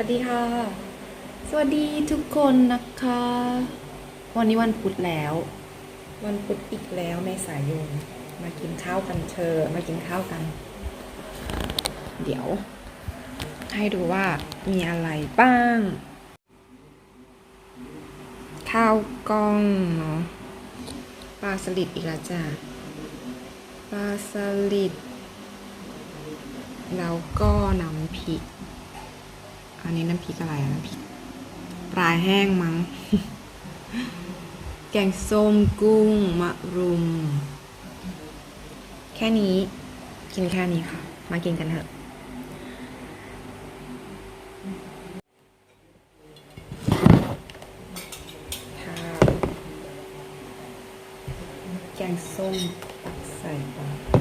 วัสดีค่ะ สวัสดีทุกคนนะคะ วันนี้วันพุธแล้ว วันพุธอีกแล้วในสายนมากินข้าวกันเธอ มากินข้าวกัน เดี๋ยว ให้ดูว่ามีอะไรบ้าง ข้าวกล้องเนาะปลาสลิดอีกแล้วจ้ะปลาสลิดแล้วก็น้ำพริก อันนี้น้ำพริกอะไรน้ำพริกปลาแห้งมั้ง แกงส้มกุ้งมะรุม แค่นี้กินแค่นี้ค่ะ มากินกันเถอะข้าวแกงส้มตักใส่ไป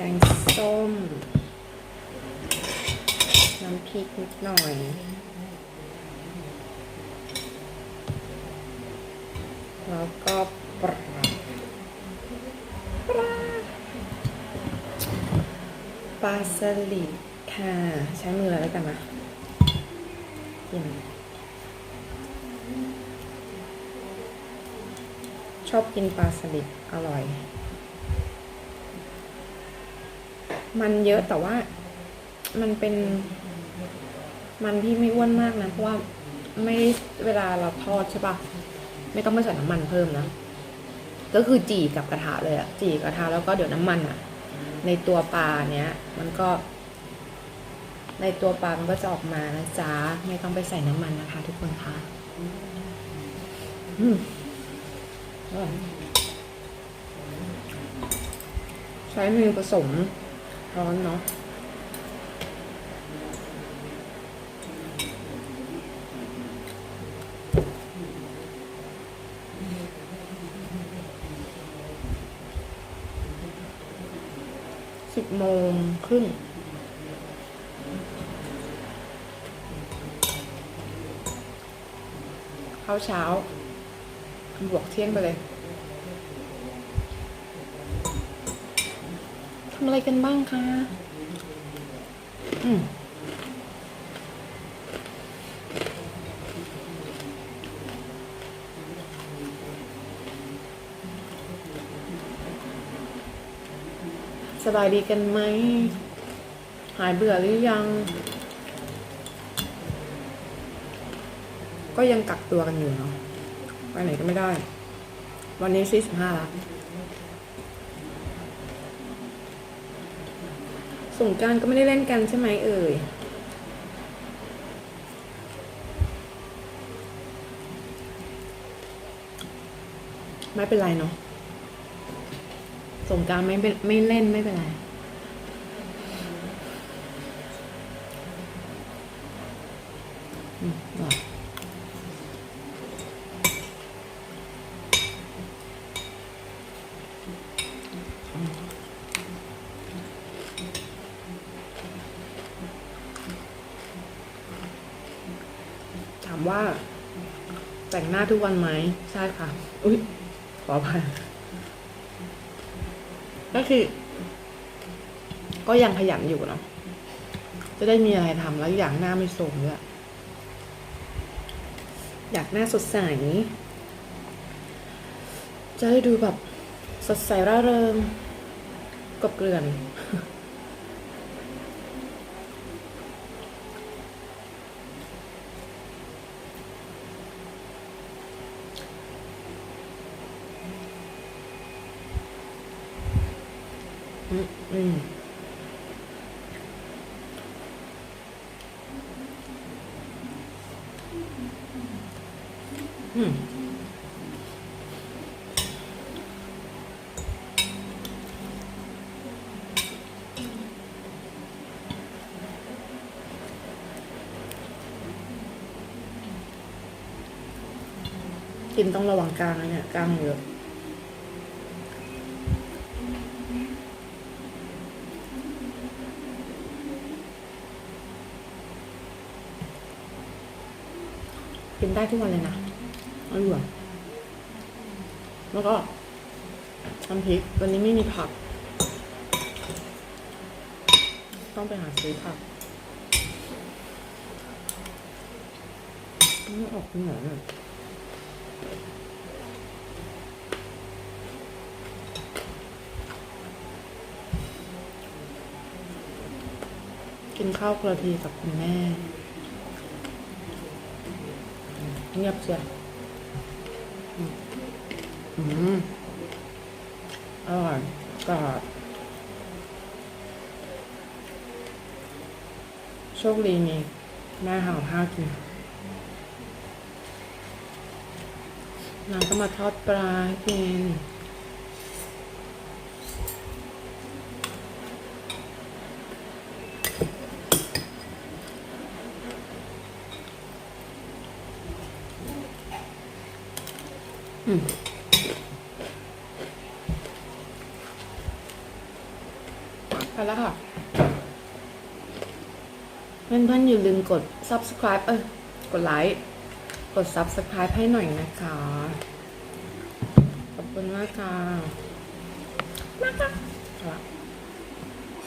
แกงส้ม น้ำพริกนิดหน่อย แล้วก็ปลาปลาปลาสลิดค่ะ ใช้มือแล้วกันนะกินชอบกินปลาสลิดอร่อย มันเยอะแต่ว่ามันเป็น มันที่ไม่อ้วนมากนะ เพราะว่าไม่เวลาเราทอดใช่ปะไม่ต้องไปใส่น้ำมันเพิ่มนะ ก็คือจี่กับกระทะเลยอะจี่กระทะแล้วก็เดี๋ยวน้ำมันอะในตัวปลาเนี้ย มันก็ ในตัวปลามันก็จะออกมานะจ๊ะไม่ต้องไปใส่น้ำมันนะคะ ทุกคนคะอืมใช้มือผสม ร้อนเนาะสิบโมงครึ่งข้าวเช้าบวกเที่ยงไปเลย ทำอะไรกันบ้างคะ อืมสบายดีกันไหม หายเบื่อหรือยัง ก็ยังกักตัวกันอยู่เนาะ ไปไหนก็ไม่ได้ วันนี้สี่สิบห้าละ สงการก็ไม่ได้เล่นกันใช่ไหมเอ่ย ไม่เป็นไรเนาะสงการไม่เป็นไม่เล่นไม่เป็นไร ว่า แต่งหน้าทุกวันไหมใช่ค่ะ อุ้ยขออภัยก็คือ ก็ยังขยันอยู่เนาะจะได้มีอะไรทำแล้วอย่างหน้าไม่โทมด้วยอยากหน้าสดใส จะได้ดูแบบสดใสร่าเริงกบเกลื่อน อืมอืมกินต้องระวังกลางนะเนี่ยกลางเยอะ กินได้ทุกวันเลยนะอร่อยแล้วก็น้ำพริกวันนี้ไม่มีผัก ต้องไปหาซื้อผักไม่ออกคุณหมอเนี่ยกินข้าวกระทีกับคุณแม่ เงียบเชียวอืมอืมอร่อยกรอบโชคดีมีแม่หาผ้ากินนางก็มาทอดปลาให้กิน อืมไปแล้วค่ะ เพื่อนๆอย่าลืมกด subscribe เออกดไลค์ กด subscribe ให้หน่อยนะคะ ขอบคุณมากค่ะมากค่ะ